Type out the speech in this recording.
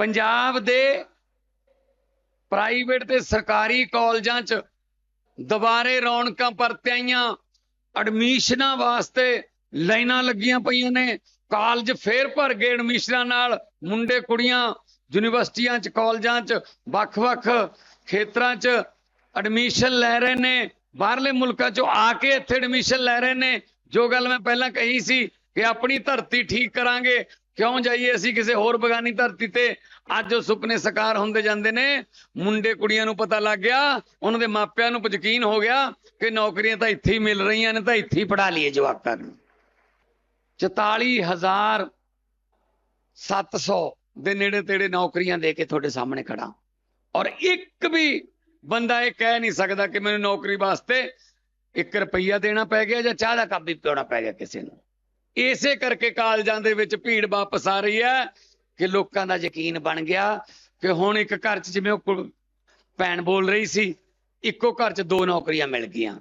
ਪੰਜਾਬ ਦੇ ਪ੍ਰਾਈਵੇਟ ਤੇ ਸਰਕਾਰੀ ਕਾਲਜਾਂ 'ਚ ਦੁਬਾਰੇ ਰੌਣਕਾਂ ਪਰਤਿਆਈਆਂ ਐਡਮਿਸ਼ਨਾਂ ਵਾਸਤੇ ਲਾਈਨਾਂ ਲੱਗੀਆਂ ਪਈਆਂ ਨੇ। ਕਾਲਜ ਫੇਰ ਭਰ ਗਏ ਐਡਮਿਸ਼ਨਾਂ ਨਾਲ। ਮੁੰਡੇ, ਕੁੜੀਆਂ ਯੂਨੀਵਰਸਿਟੀਆਂ 'ਚ, ਕਾਲਜਾਂ 'ਚ, ਵੱਖ-ਵੱਖ ਖੇਤਰਾਂ 'ਚ ਐਡਮਿਸ਼ਨ ਲੈ ਰਹੇ ਨੇ। ਬਾਹਰਲੇ ਮੁਲਕਾਂ 'ਚੋਂ ਆ ਕੇ ਇੱਥੇ ਐਡਮਿਸ਼ਨ ਲੈ ਰਹੇ ਨੇ। ਜੋ ਗੱਲ ਮੈਂ ਪਹਿਲਾਂ ਕਹੀ ਸੀ ਕਿ ਆਪਣੀ ਧਰਤੀ ਠੀਕ ਕਰਾਂਗੇ। ਕਿਉਂ ਜਾਈਏ ਅਸੀਂ ਕਿਸੇ ਹੋਰ ਬਗਾਨੀ ਧਰਤੀ ਤੇ? ਅੱਜ ਉਹ ਸੁਪਨੇ ਸਕਾਰ ਹੁੰਦੇ ਜਾਂਦੇ ਨੇ। ਮੁੰਡੇ ਕੁੜੀਆਂ ਨੂੰ ਪਤਾ ਲੱਗ ਗਿਆ, ਉਹਨਾਂ ਦੇ ਮਾਪਿਆਂ ਨੂੰ ਯਕੀਨ ਹੋ ਗਿਆ ਕਿ ਨੌਕਰੀਆਂ ਤਾਂ ਇੱਥੇ ਹੀ ਮਿਲ ਰਹੀਆਂ ਨੇ, ਤਾਂ ਇੱਥੇ ਹੀ ਪੜਾ ਲਈਏ ਜਵਾਕਾਂ ਨੂੰ। 44700 ਦੇ ਨੇੜੇ ਤੇੜੇ ਨੌਕਰੀਆਂ ਦੇ ਕੇ ਤੁਹਾਡੇ ਸਾਹਮਣੇ ਖੜਾ ਔਰ ਇੱਕ ਵੀ ਬੰਦਾ ਇਹ ਕਹਿ ਨਹੀਂ ਸਕਦਾ ਕਿ ਮੈਨੂੰ ਨੌਕਰੀ ਵਾਸਤੇ 1 ਰੁਪਈਆ ਦੇਣਾ ਪੈ ਗਿਆ ਜਾਂ ਚਾਹ ਦਾ ਕੱਪ ਵੀ ਪਿਉਣਾ ਪੈ ਗਿਆ ਕਿਸੇ ਨੂੰ। ਇਸੇ ਕਰਕੇ ਕਾਲਜਾਂ ਦੇ ਵਿੱਚ ਭੀੜ ਵਾਪਸ ਆ ਰਹੀ ਹੈ ਕਿ ਲੋਕਾਂ ਦਾ ਯਕੀਨ ਬਣ ਗਿਆ ਕਿ ਹੁਣ ਇੱਕ ਘਰ 'ਚ ਜਿਵੇਂ ਉਹ ਭੈਣ ਬੋਲ ਰਹੀ ਸੀ, ਇੱਕੋ ਘਰ 'ਚ ਦੋ ਨੌਕਰੀਆਂ ਮਿਲ ਗਈਆਂ।